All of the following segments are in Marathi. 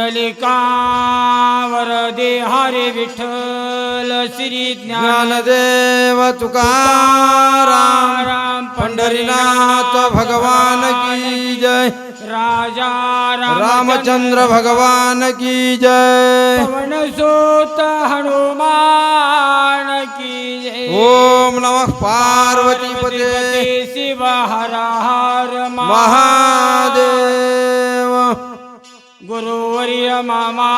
पुंडलिकावर हरे विठ्ठल श्री ज्ञान ज्ञानदेव तुकाराम पंढरीनाथ भगवान की जय. राजा रामचंद्र भगवान की जय. पवन सूत हनुमान की जय. ओम नमः पार्वती पते शिव हर हर महादेव. गुरुवर्य मामा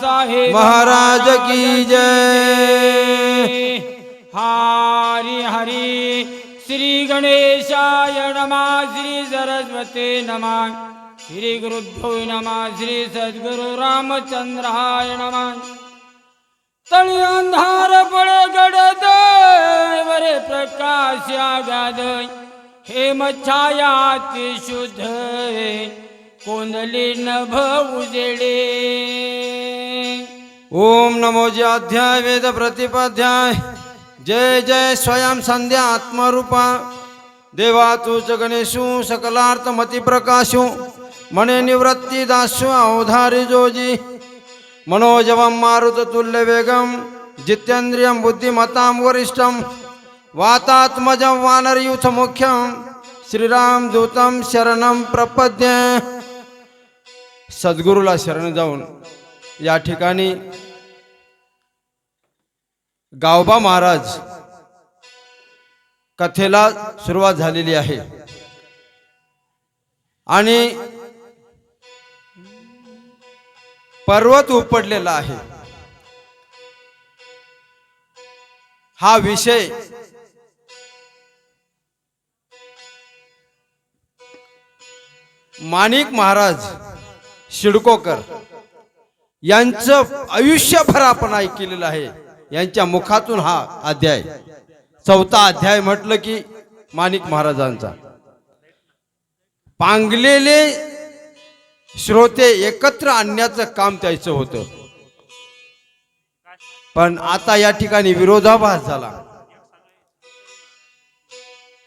साहेब महाराज की जय। हरी हरी श्री गणेशाय नमः श्री सरस्वती नमः श्री गुरुभ्यो नमः श्री सद्गुरु रामचंद्राय नमः। तळी अंधार पळे गडद वरे प्रकाश आगाद हे मच्छाया ती शुद्ध कोंदली नभ उजेडे? ओम नमो अध्याय वेद प्रतिपाध्याय जय जय स्वयं संध्या आत्मरूपा। देवा तूच गणेशू सकलार्थ मती प्रकाशू मने निवृत्ती दासू अवधारी जोजी। मनोजवं मारुत तुल्य वेगम जितेंद्रियं बुद्धिमतां वरिष्ठं वातात्मजं वानरयूथ मुख्यं श्रीराम दूतं शरणं प्रपद्ये। सद्गुरूला शरण जाऊन या ठिकाणी गावबा महाराज कथेला सुरुवात झालेली आहे. आणि पर्वत उपडलेला आहे. हा विषय माणिक महाराज शिडकोकर यांचं आयुष्यभर आपण ऐकलेलं आहे. यांच्या मुखातून हा अध्याय. चौथा अध्याय म्हटलं की माणिक महाराजांचा. पांगलेले श्रोते एकत्र आणण्याचं काम त्याचं होतं. पण आता या ठिकाणी विरोधाभास झाला.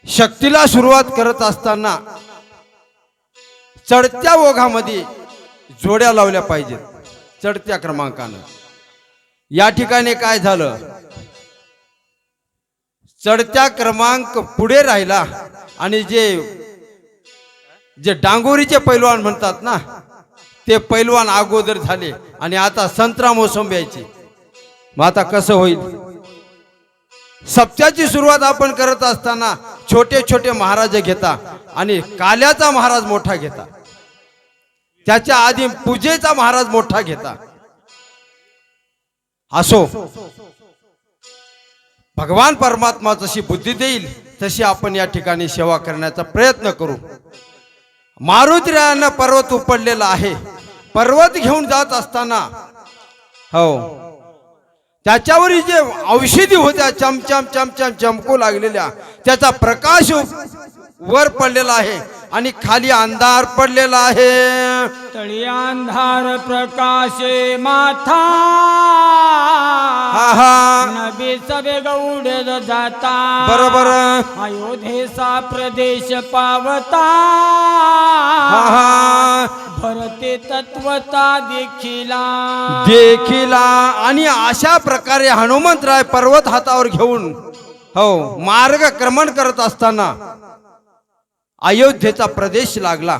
शक्तीला सुरुवात करत असताना चढत्या ओघामध्ये जोड्या लावल्या पाहिजेत चढत्या क्रमांकानं. या ठिकाणी काय झालं? चढत्या क्रमांक पुढे राहिला आणि जे जे डांगोरीचे पैलवान म्हणतात ना ते पैलवान अगोदर झाले आणि आता संत्रा मोसंबी यायची. मग आता कसं होईल? सप्त्याची सुरुवात आपण करत असताना छोटे छोटे महाराज घेता आणि काल्याचा महाराज मोठा घेता. त्याच्या आधी पूजेचा महाराज मोठा घेता. असो. भगवान परमात्मा जशी बुद्धी देईल तशी आपण या ठिकाणी सेवा करण्याचा प्रयत्न करू. मारुतीरायानं पर्वत उपडलेला आहे. पर्वत घेऊन जात असताना हो. त्याच्यावर जे औषधी होत्या चमचम चमचम चमकू लागलेल्या त्याचा प्रकाश वर पडलेला आहे. आणि खाली अंधार पडलेला आहे. तळी अंधार प्रकाशे माथा. हा हा नबी गौड जाता. बरोबर. अयोध्येचा प्रदेश पावता. हा हा भरते तत्वता देखिला. देखिला. आणि अशा प्रकारे हनुमंतराय पर्वत हातावर घेऊन हो मार्गक्रमण करत असताना अयोध्येचा प्रदेश लागला.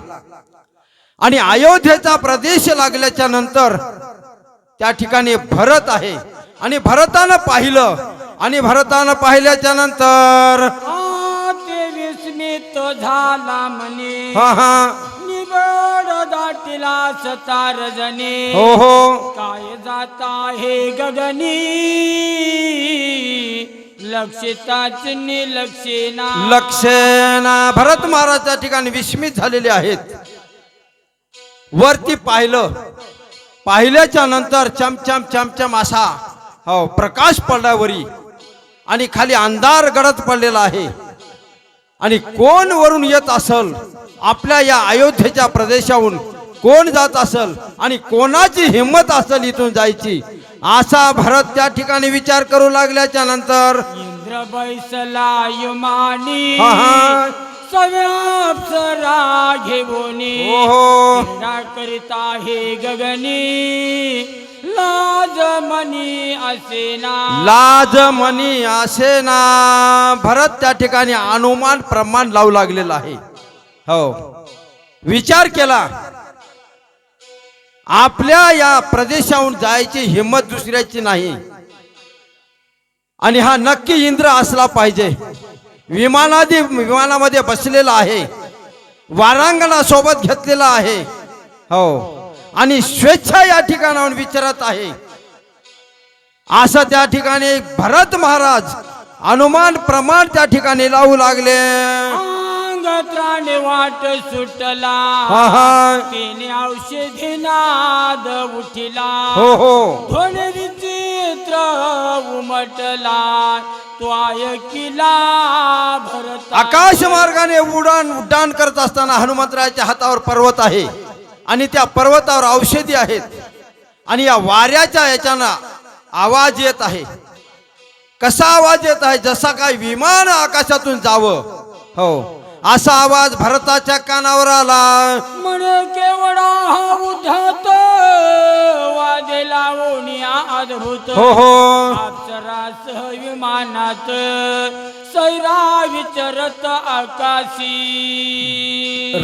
आणि अयोध्येचा प्रदेश लागल्याच्या नंतर त्या ठिकाणी भरत आहे. आणि भरतानं पाहिलं. आणि भरतानं पाहिल्याच्या नंतर झाला म्हणे. हा हा. दाटिला सतार जने हो हो. काय जाता हे गगनी? लक्षिताच लक्षेना लक्षणा. भरत महाराज त्या ठिकाणी विस्मित झालेले आहेत. वरती पाहिलं. पाहिल्याच्या नंतर चमचम चमचम असा हो प्रकाश पडल्यावरी आणि खाली अंधार गडद पडलेला आहे. आणि कोण वरून येत असल आपल्या या अयोध्येच्या प्रदेशाहून कोण जात असल आणि कोणाची हिंमत असल इथून जायची असा भरत त्या ठिकाणी विचार करू लागल्याच्या नंतर इंद्र बैसला युमानी. सव्याप्सरा घेऊनी करिता हे गगनी लाज मनी असेना. लाज मनी असे ना भरत त्या ठिकाणी अनुमान प्रमाण लावू लागलेला आहे. हो. विचार केला. आपल्या या प्रदेशाहून जायची हिंमत दुसऱ्याची नाही. आणि हा नक्की इंद्र असला पाहिजे. विमानादी विमानामध्ये बसलेला आहे. वारांगणा सोबत घेतलेला आहे. हो. आणि स्वेच्छा या ठिकाणाहून विचारत आहे. असं त्या ठिकाणी भरत महाराज अनुमान प्रमाण त्या ठिकाणी लावू लागले. त्राणे वाट सुटला. तिने औषधी नाद उठिला. हो हो. ध्वनी विचित्र उमटला. तो ऐकिला भरत. आकाश मार्गाने उडान उड्डाण करत असताना हनुमंतरायाच्या हातावर पर्वत आहे. आणि त्या पर्वतावर औषधी आहेत. आणि या वाऱ्याच्या याच्यानं आवाज येत आहे. कसा आवाज येत आहे? जसा काय विमान आकाशातून जावं. हो. असा आवाज भरताच्या कानावर आला. म्हण केवढा हा उद्धत वादे लावण्या अद्भुत हो हो. अप्सरासह विमानात सैरा विचरत आकाशी.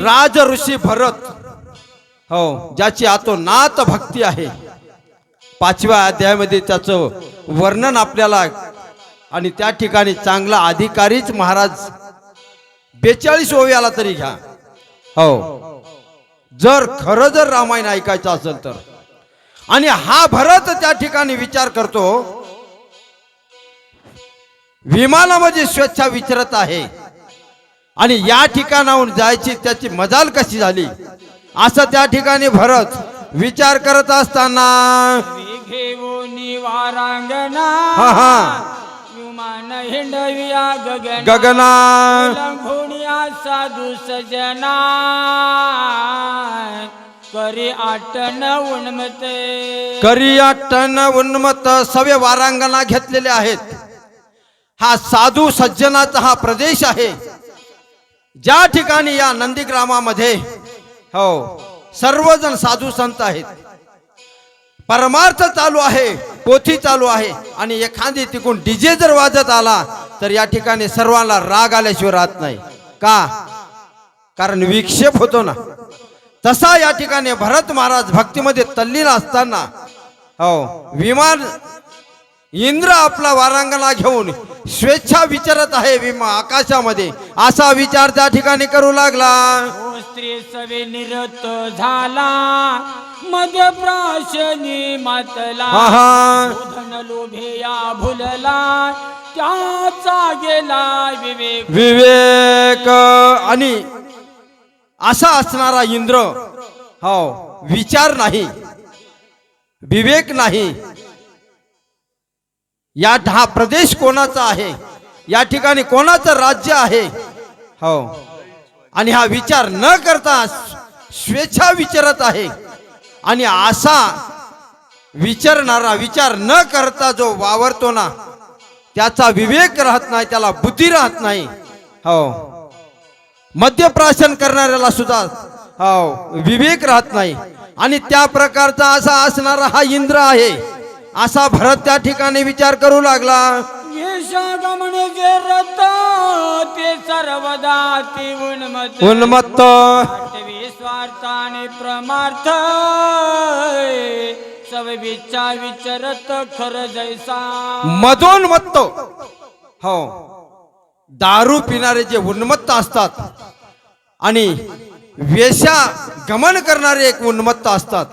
राज ऋषी भरत हो ज्याची आतोनात भक्ती आहे. पाचव्या अध्यायामध्ये त्याचं वर्णन आपल्याला आणि त्या ठिकाणी चांगला अधिकारीच महाराज बेचाळीस ओव्याला तरी घ्या. हो. जर खरं जर रामायण ऐकायचं असेल तर. आणि हा भरत त्या ठिकाणी विचार करतो विमानामध्ये स्वेच्छा विचारत आहे. आणि या ठिकाणाहून जायची त्याची मजाल कशी झाली? असं त्या ठिकाणी भरत विचार करत असताना हा हा. गगन साधू सजना करी आटन उन्मते उन्मत सवे वारांगणा घेतलेले आहेत. हा साधू सज्जनाचा हा प्रदेश आहे. ज्या ठिकाणी या नंदीग्रामामध्ये हो सर्वजण साधू संत आहेत. परमार्थ चालू आहे पोथी चालू आहे आणि एखादी तिकून डीजे जर वाजत आला तर या ठिकाणी सर्वांना राग आल्याशिवाय राहत नाही. का? कारण विक्षेप होतो ना. तसा या ठिकाणी भरत महाराज भक्तीमध्ये तल्लीन असताना हो विमान इंद्र आपला वारांगणा घेऊन स्वेच्छा विचारत आहे विमा आकाशामध्ये. असा विचार त्या ठिकाणी करू लागला. स्त्री सवे निरत झाला. मध्य प्राशनी मातला. हा हा. धन लोभे या भुलला. त्याचा गेला विवेक. विवेक. आणि असा असणारा इंद्र हो विचार नाही. विवेक नाही. या हा प्रदेश कोणाचा आहे? या ठिकाणी कोणाचं राज्य आहे? हो. आणि हा विचार न करता स्वेच्छा विचारत आहे. आणि असा विचारणारा विचार न करता जो वावरतो ना त्याचा विवेक राहत नाही त्याला बुद्धी राहत नाही. हो. मद्यप्राशन करणाऱ्याला सुद्धा हो विवेक राहत नाही. आणि त्या प्रकारचा असा असणारा हा इंद्र आहे. असा भरत त्या ठिकाणी विचार करू लागला. यशागमन जे रत ते सर्वदा ते उन्मत उन्मत्त स्वार्थाने प्रमार्थ सविचा विचरत खर जैसा. मदोन्मत्त. हो. दारू पिणारे जे उन्मत्त असतात आणि वेशा गमन करणारे एक उन्मत्त असतात.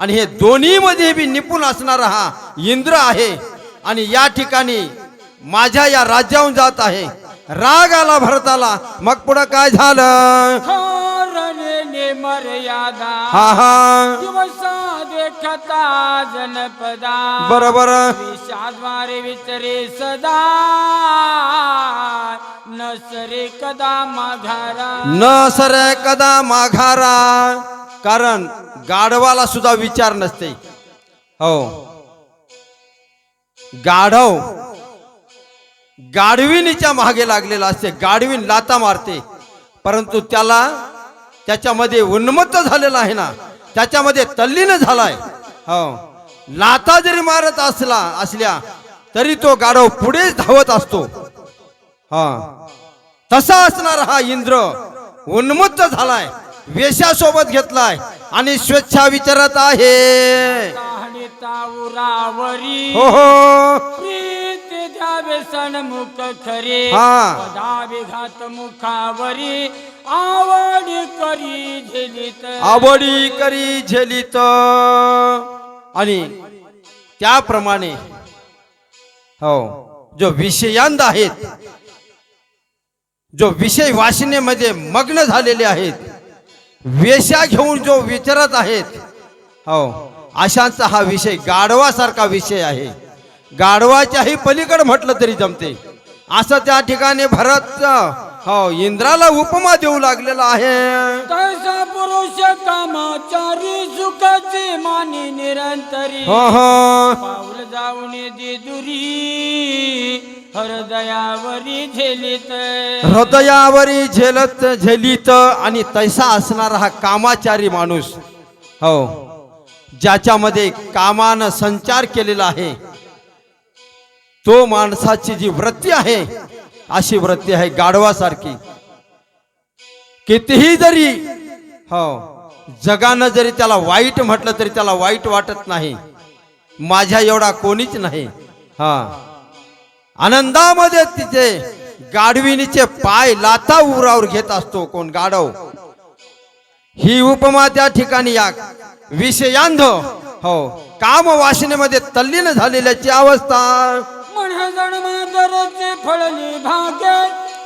आणि हे दोन्ही मध्ये बी निपुण असणारा हा इंद्र आहे. आणि या ठिकाणी माझ्या या राज्याहून जात आहे. राग आला भरताला. मग पुढं काय झालं? हा हा. बरोबर. विचरे सदा. नसरे कदा माघारा. न सरे कदा माघारा. कारण गाढवाला सुद्धा विचार नसते. हो. गाढव गाढविणीच्या मागे लागलेला असते. गाढवीन लाता मारते. परंतु त्याला त्याच्यामध्ये उन्मत्त झालेला आहे ना त्याच्यामध्ये तल्लीन झालाय. हो. लाता जरी मारत असला असल्या तरी तो गाढव पुढेच धावत असतो. हा. तसा असणार हा इंद्र. उन्मत्त झालाय. वेशासोबत घेतलाय. आणि स्वेच्छा विचारत आहे. हो हो. सन्मुख खरे. हा. घात मुखावरी. आवड करी झेलित. आवडी करी झेलित. आणि त्याप्रमाणे हो जो विषयांद आहेत जो विषय वाचनेमध्ये मग्न झालेले आहेत वेशा घेऊन जो विचारत आहेत हो अशांचा हा विषय गाढवासारखा विषय आहे. गाढवाच्याही पलीकडे म्हटलं तरी जमते. असं त्या ठिकाणी भरत हो इंद्राला उपमा देऊ लागलेला आहे. तैसा पुरुष कामाचारी सुखाचे माने निरंतरी. हो हो. पाऊल जाऊन दुरी. हृदयावरी झेलित. हृदयावरी झेलत झेलीत आणि तैसा असणारा हा कामाचारी माणूस. हो. ज्याच्यामध्ये कामानं संचार केलेला आहे. तो माणसाची जी वृत्ती आहे अशी वृत्ती आहे गाढवासारखी. कितीही जरी हो जगानं जरी त्याला वाईट म्हटलं तरी त्याला वाईट वाटत नाही. माझ्या एवढा कोणीच नाही. हा. आनंदामध्ये तिचे गाढविणीचे पाय लाता उरावर घेत असतो कोण गाढव. ही उपमा त्या ठिकाणी या विषयांध हो काम वासनेमध्ये तल्लीन झालेल्याची अवस्था. म्हणे जण मातरचे फळली भाग्य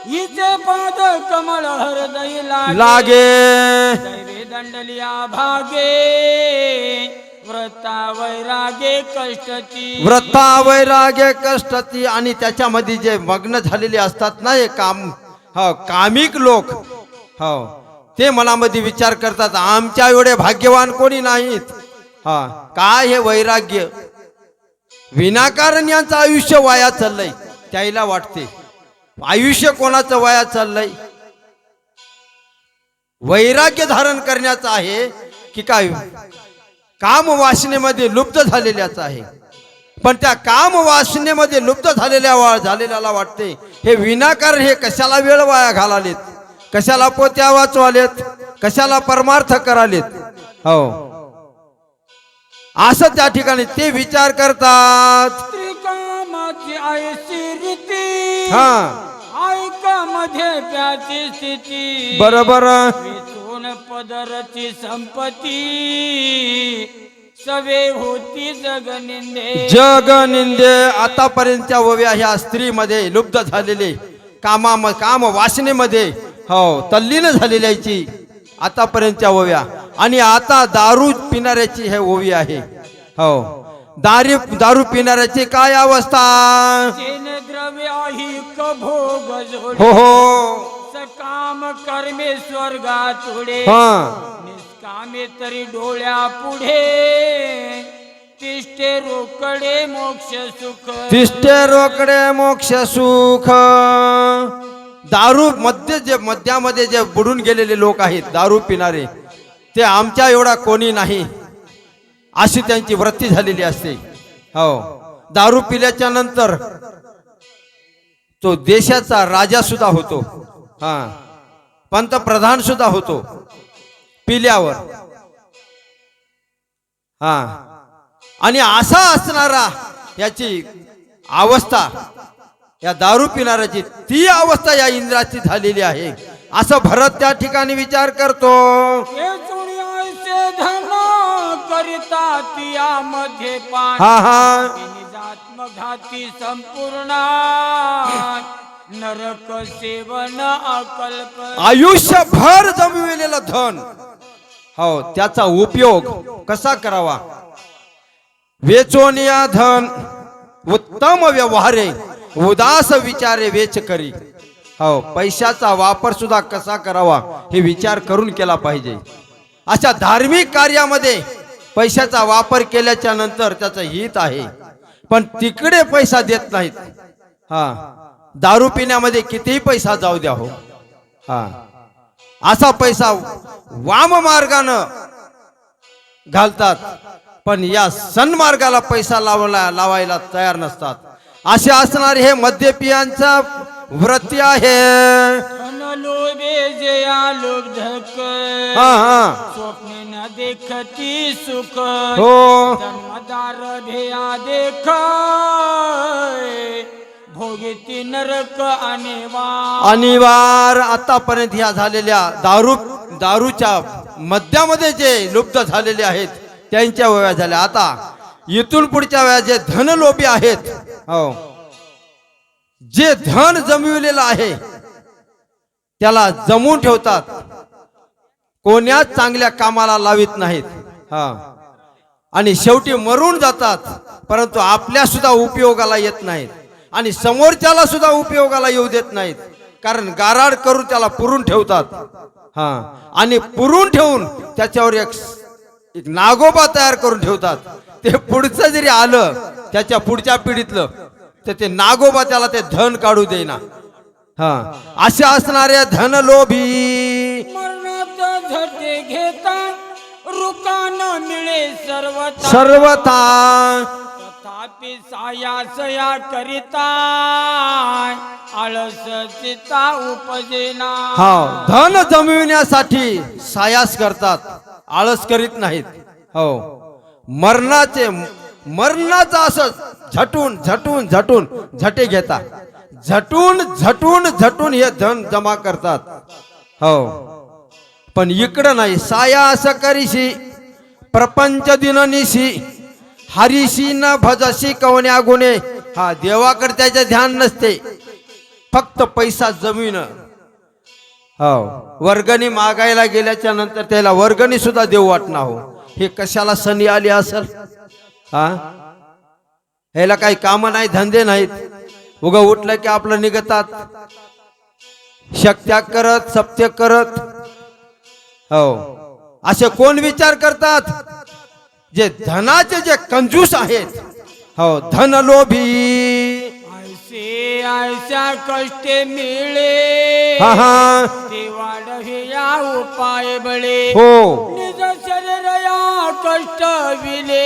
हिचे पाद कमळ हृदय लागे. दंडलिया भागे व्रता वैरागे कष्टती व्रता वैराग्य कष्टती आणि त्याच्यामध्ये जे मग्न झालेले असतात ना हे काम हो कामिक लोक हो ते मनामध्ये विचार करतात आमच्या एवढे भाग्यवान कोणी नाहीत. हा काय हे वैराग्य? विनाकारण यांचं आयुष्य वाया चाललंय. त्याला वाटते. आयुष्य कोणाचं वाया चाललंय? वैराग्य धारण करण्याचं आहे की काय? काम वासनेमध्ये लुप्त झालेल्याच आहे. पण त्या काम वासनेमध्ये लुप्त झालेल्या वा झालेल्याला वाटते हे विनाकारण हे कशाला वेळ वाया घालालेत? कशाला पोत्या वाचवालेत? कशाला परमार्थ करालेत? हो. असं त्या ठिकाणी ते विचार करतात. त्रिकामाची ऐशी रीती हा. मध्ये प्याची स्थिती. बरोबर. वेचून पदरची संपत्ती. सवे होती जगनिंदे. जग निंदे आतापर्यंतच्या ओव्या ह्या स्त्रीमध्ये लुप्त झालेले कामा काम वासनेमध्ये हो तल्लीन झालेल्याची आतापर्यंतच्या ओव्या. आणि आता दारू पिणाऱ्याची हे ओवी आहे. हो. दारू दारू पिणाऱ्याची काय अवस्था? हो हो. सकाम कर्मे स्वर्गात उडे हा. निष्कामे तरी डोळ्या पुढे. तिष्ठे रोकडे मोक्ष सुख. तिष्ठे रोकडे मोक्ष सुख. दारू मध्ये जे मध्यामध्ये जे बुडून गेलेले लोक आहेत दारू पिणारे ते आमच्या एवढा कोणी नाही. अशी त्यांची वृत्ती झालेली असते. हो. दारू पिल्याच्या नंतर तो देशाचा राजा सुद्धा होतो. हा. पंतप्रधान सुद्धा होतो. पिल्यावर. हा. आणि असा असणारा याची अवस्था या दारू पिणाऱ्याची ती अवस्था या इंद्राची झालेली आहे. असं भरत त्या ठिकाणी विचार करतो. वेचून हा हा. निजात्मघाती संपूर्ण. नरक सेवन अकल्प. आयुष्यभर जमविलेलं धन. हो त्याचा उपयोग कसा करावा? वेचोनिया धन. उत्तम व्यवहारे उदास विचारे वेच करी. हो पैशाचा वापर सुद्धा कसा करावा हे विचार करून केला पाहिजे. अशा धार्मिक कार्यामध्ये पैशाचा वापर केल्याच्यानंतर त्याचं हित आहे. पण तिकडे पैसा देत नाहीत. हा दारू पिण्यामध्ये कितीही पैसा जाऊ द्या हो. हा असा पैसा वाम मार्गानं घालतात पण या सन्मार्गाला पैसा लावला लावायला तयार नसतात. असे असणारे हे मद्यपियांचा वृत्ती आहे हा हा. स्वप्ने न देखती सुख. हो. जन्मदार ध्येया देख भोगती नरक वा अनिवार आतापर्यंत ह्या झालेल्या दारू दारूच्या मद्यामध्ये जे लुप्त झालेले आहेत त्यांच्या वया झाल्या. आता इथून पुढच्या वया जे धनलोभी आहेत हो. जे धन जमविलेलं आहे त्याला जमून ठेवतात. कोण्याच चांगल्या कामाला लावित नाहीत. हा. आणि शेवटी मरून जातात परंतु आपल्या सुद्धा उपयोगाला येत नाहीत. आणि समोरच्याला सुद्धा उपयोगाला येऊ देत नाहीत. कारण गाराड करून त्याला पुरून ठेवतात. हा. आणि पुरून ठेवून त्याच्यावर एक एक नागोबा तयार करून ठेवतात. ते पुढचं जरी आलं त्याच्या पुढच्या पिढीतलं तर ते नागोबा त्याला ते धन काढू देईना. हा. असे असणारे धनलोभी. मरणात झटे घेता रुकान मिळे सर्वता सर्वथा. तथापि सायासया करिता आळस चिता उपजेना. हा. धन जमविण्यासाठी सायास करतात आळस करीत नाहीत. हो. मरणाचे मरणाचं असं झटून झटून झटून झटे घेता. झटून झटून झटून हे धन जमा करतात. हो. पण इकडं नाही. साया सकरीशी प्रपंच दिननिशी हरीशी न भजशी कवण्या गुणे हा देवाकडे त्याचे ध्यान नसते. फक्त पैसा जमीन. हो. वर्गणी मागायला गेल्याच्यानंतर त्याला वर्गणी सुद्धा देऊ वाटणार हो. हे कशाला सनी आली असेल? हा? ह्याला काही काम नाही धंदे नाहीत. उगा उठलं की आपलं निघतात. शक्त्या करत सत्य करत. हो. असे कोण विचार करतात? जे धनाचे जे कंजूस आहेत. हो धनलोभी. ऐसे ऐसा कष्टे मिळे. हा हा. ते वाढवे या उपाय बळे. हो. कष्ट विले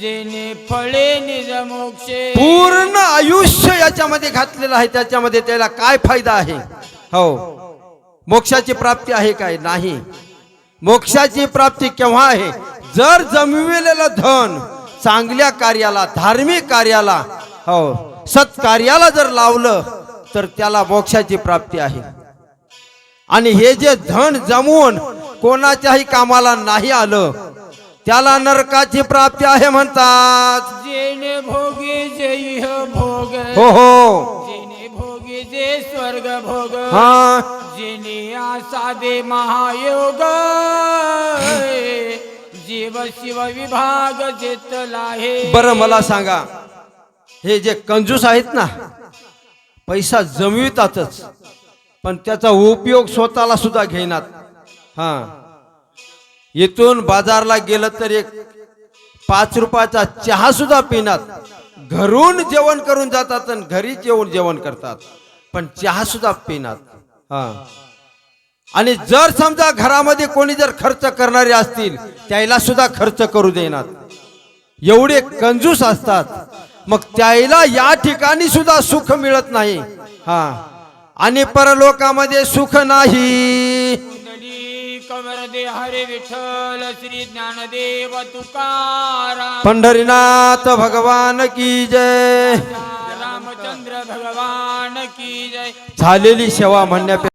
जेने फळे निजमोक्षे पूर्ण आयुष्य याच्यामध्ये घातलेलं आहे त्याच्यामध्ये त्याला काय फायदा आहे? हो. मोक्षाची प्राप्ती आहे काय? नाही. मोक्षाची प्राप्ती केव्हा आहे? जर जमविलेलं धन चांगल्या कार्याला धार्मिक कार्याला हो सत्कार्याला जर लावलं तर त्याला मोक्षाची प्राप्ती आहे. आणि हे जे धन जमवून कोणाच्याही कामाला नाही आलं त्याला नरकाची प्राप्ती आहे म्हणतात. जेने भोगे जे भोग हो हो. जेने भोगे जे स्वर्ग भोग हा. जेने आसा दे महायोग जीव शिव विभाग जेतला हे. बरं मला सांगा हे जे कंजूस आहेत ना पैसा जमवितातच पण त्याचा उपयोग स्वतःला सुद्धा घेणार. हा. इथून बाजारला गेलं तर एक पाच रुपयाचा चहा सुद्धा पिणार. घरून जेवण करून जातात आणि घरी जेवण जेवण करतात. पण चहा सुद्धा पिणार. हा. आणि जर समजा घरामध्ये कोणी जर खर्च करणारे असतील त्याला सुद्धा खर्च करू देणार. एवढे कंजूस असतात. मग त्याला या ठिकाणी सुद्धा सुख मिळत नाही. हा. आणि परलोकामध्ये सुख नाही. हरे विठ्ठल श्री ज्ञानदेव तुकाराम. पंढरीनाथ भगवान की जय. रामचंद्र भगवान की जय. झालेली सेवा म्हणण्यापेक्षा